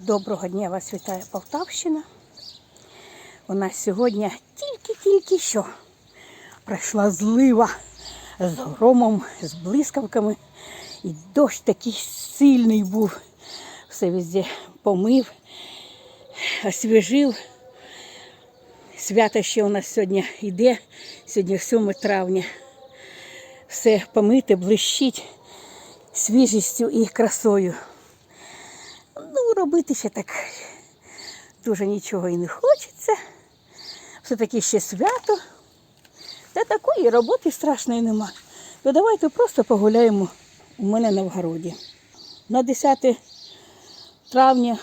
Доброго дня вас вітає Полтавщина. У нас сьогодні тільки-тільки що пройшла злива з громом, з блискавками. І дощ такий сильний був. Все везде помив, освіжив. Свято ще у нас сьогодні йде, сьогодні 7 травня. Все помите, блищить свіжістю і красою. Ну, робити ще так дуже нічого і не хочеться. Все-таки ще свято. Та такої роботи страшної нема. То давайте просто погуляємо у мене на вгороді. На 10 травня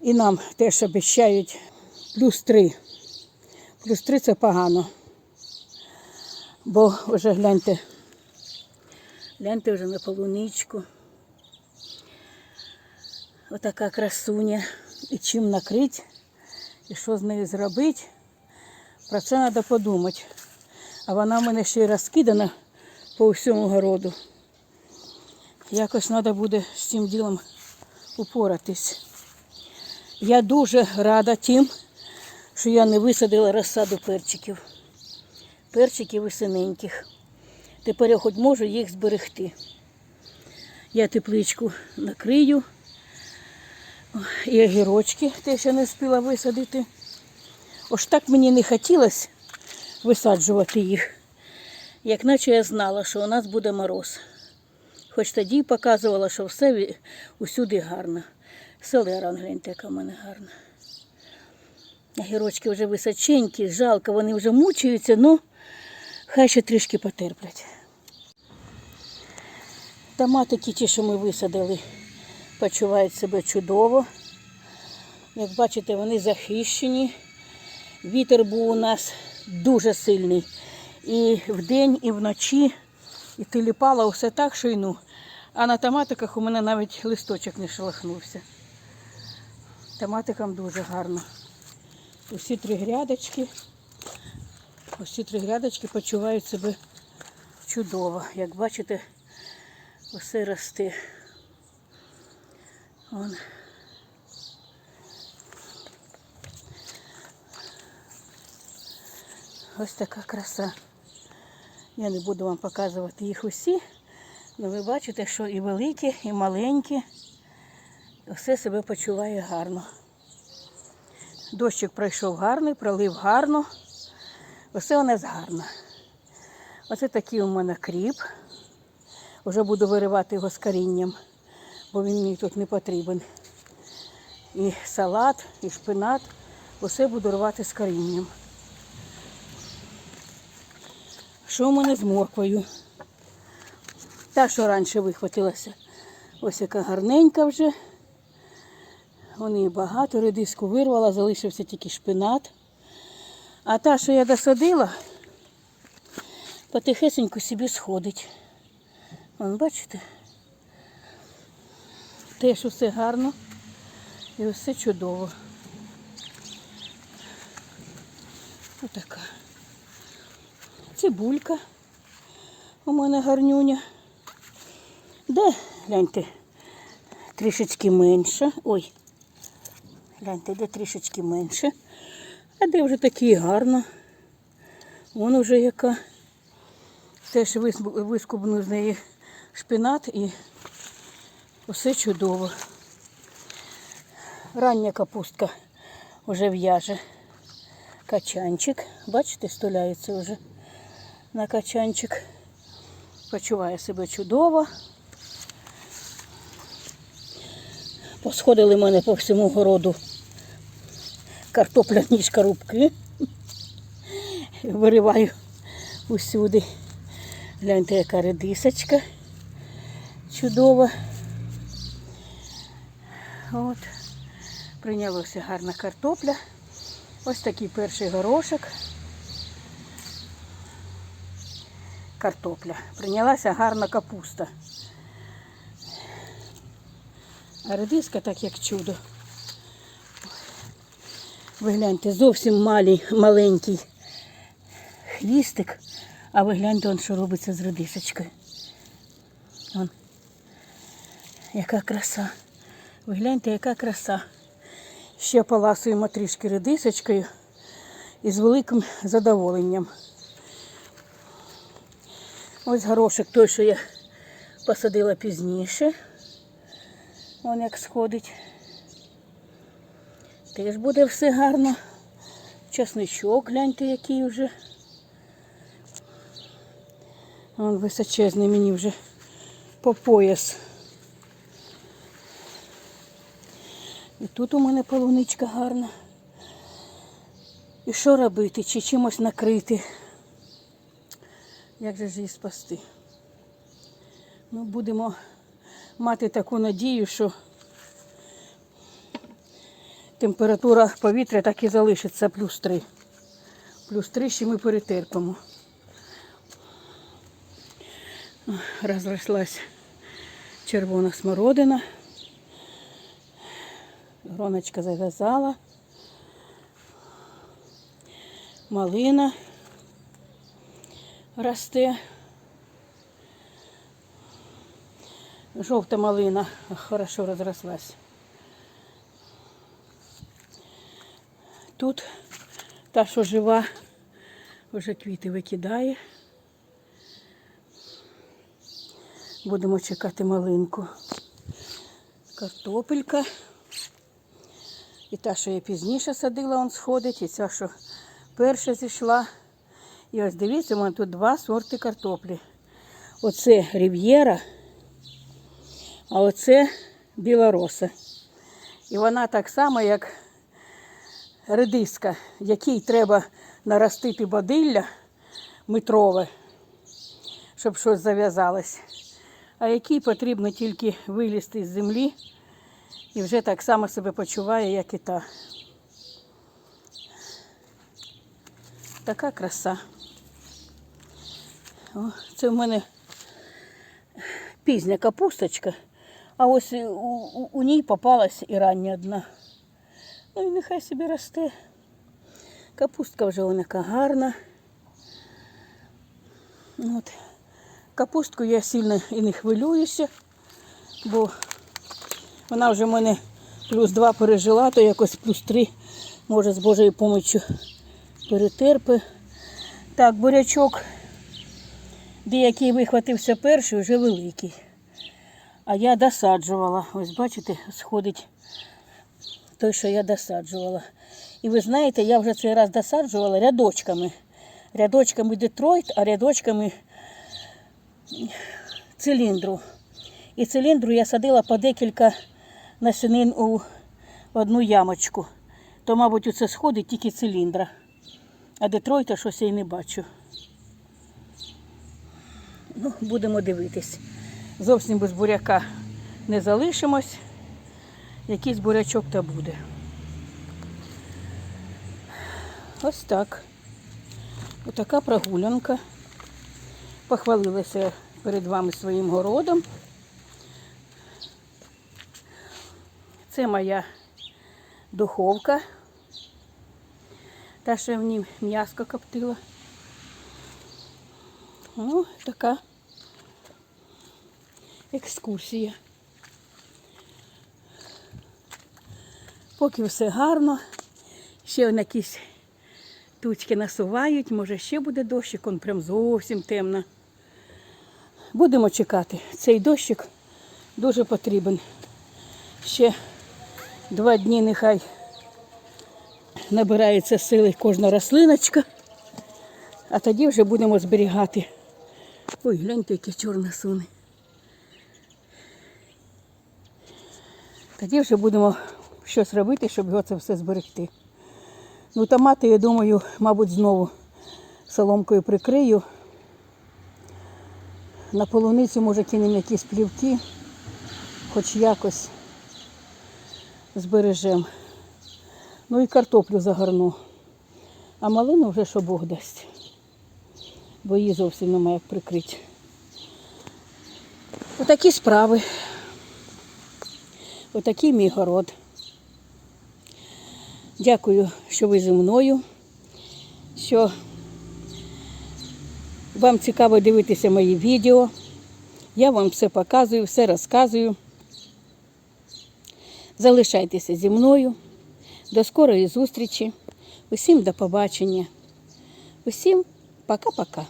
і нам теж обіцяють плюс 3. Плюс 3 це погано. Бо вже гляньте, гляньте вже на полуничку. Отака красуня. І чим накрити, і що з нею зробити. Про це треба подумати. А вона в мене ще й розкидана по всьому городу. Якось треба буде з цим ділом упоратись. Я дуже рада тим, що я не висадила розсаду перчиків. Перчиків і синеньких. Тепер я хоч можу їх зберегти. Я тепличку накрию. І огірочки теж я не встигла висадити. Ось так мені не хотілося висаджувати їх. Як наче я знала, що у нас буде мороз. Хоч тоді показувала, що все усюди гарно. Селера, гляньте, яка в мене гарна. Огірочки вже височенькі, жалко, вони вже мучаються, ну хай ще трішки потерплять. Томатики ті, що ми висадили, почувають себе чудово. Як бачите, вони захищені. Вітер був у нас дуже сильний. І вдень, і вночі, і тиліпало все так, що й ну. А на томатиках у мене навіть листочок не шелохнувся. Томатикам дуже гарно. Усі три грядочки. Усі три грядочки почувають себе чудово. Як бачите, усе росте. Вон. Ось така краса. Я не буду вам показувати їх усі, але ви бачите, що і великі, і маленькі. Все себе почуває гарно. Дощик пройшов гарний, пролив гарно. Усе у нас гарно. Оце такий у мене кріп. Вже буду виривати його з корінням, бо він мені тут не потрібен. І салат, і шпинат. Усе буду рвати з корінням. Що в мене з морквою? Та, що раніше вихватилася. Ось яка гарненька вже. Вони багато, редиску вирвала, залишився тільки шпинат. А та, що я досадила, потихесеньку собі сходить. Вон, бачите? Теж усе гарно і все чудово. Отака. Цибулька у мене гарнюня. Де, гляньте, трішечки менше. Ой, гляньте, де трішечки менше. А де вже такі гарно. Вон вже яка. Теж вис- вискубну з неї шпинат і усе чудово. Рання капустка вже в'яже. Качанчик. Бачите, стуляється вже на качанчик. Почуває себе чудово. Посходили в мене по всьому городу картопляні шкарубки. Вириваю усюди. Гляньте, яка редисочка чудова. От. Прийнялося гарна картопля. Ось такий перший горошок. Картопля. Прийнялася гарна капуста. А редиска так як чудо. Ви гляньте, зовсім малий, маленький хвістик, а ви гляньте, он, що робиться з редисочкою. Вон. Яка краса. Ви гляньте, яка краса. Ще поласуємо трішки редисочкою і з великим задоволенням. Ось горошок той, що я посадила пізніше. Вон як сходить. Теж буде все гарно. Чесничок, гляньте, який вже. Вон височезний мені вже по пояс. Тут у мене полуничка гарна. І що робити? Чи чимось накрити? Як же ж її спасти? Ну, будемо мати таку надію, що температура повітря так і залишиться плюс 3. Плюс 3 ще ми перетерпимо. Розрослась червона смородина. Гроночка зав'язала. Малина росте. Жовта малина хорошо розрослась. Тут та, що жива, вже квіти викидає. Будемо чекати малинку. Картопелька. І та, що я пізніше садила, он сходить, і ця, що перша зійшла. І ось дивіться, у мене тут два сорти картоплі. Оце рів'єра, а оце білороса. І вона так само, як редиска, якій треба наростити бодилля метрове, щоб щось зав'язалось, а якій потрібно тільки вилізти з землі і вже так само себе почуває, як і та. Така краса. О, це в мене пізня капусточка, а ось у, у, у ній попалась і рання одна. Ну і нехай собі росте. Капустка вже вона яка гарна. От. Капустку я сильно і не хвилююся, бо вона вже в мене плюс два пережила, то якось плюс три, може, з Божою помочю перетерпи. Так, бурячок, деякий вихватився перший, вже великий. А я досаджувала. Ось бачите, сходить той, що я досаджувала. І ви знаєте, я вже цей раз досаджувала рядочками. Рядочками Детройт, а рядочками циліндру. І циліндру я садила по декілька насінин у одну ямочку. То, мабуть, оце сходить тільки циліндра. А Детройта щось я й не бачу. Ну, будемо дивитись. Зовсім без буряка не залишимось. Якийсь бурячок та буде. Ось так. Отака прогулянка. Похвалилася перед вами своїм городом. Це моя духовка. Та що в ній м'яско коптила. Ну, така екскурсія. Поки все гарно. Ще якісь тучки насувають, може ще буде дощик, он прям зовсім темно. Будемо чекати. Цей дощик дуже потрібен. Ще два дні нехай набирається сили кожна рослиночка, а тоді вже будемо зберігати. Ой, гляньте, яке чорне суне. Тоді вже будемо щось робити, щоб його це все зберегти. Ну, томати, я думаю, мабуть, знову соломкою прикрию. На полуницю, може, кинемо якісь плівки, хоч якось збережемо. Ну і картоплю загорну. А малину вже що Бог дасть. Бо її зовсім немає як прикрити. Отакі справи. Отакий мій город. Дякую, що ви зі мною, що вам цікаво дивитися мої відео. Я вам все показую, все розказую. Залишайтеся зі мною. До скорої зустрічі. Усім до побачення. Усім пока-пока.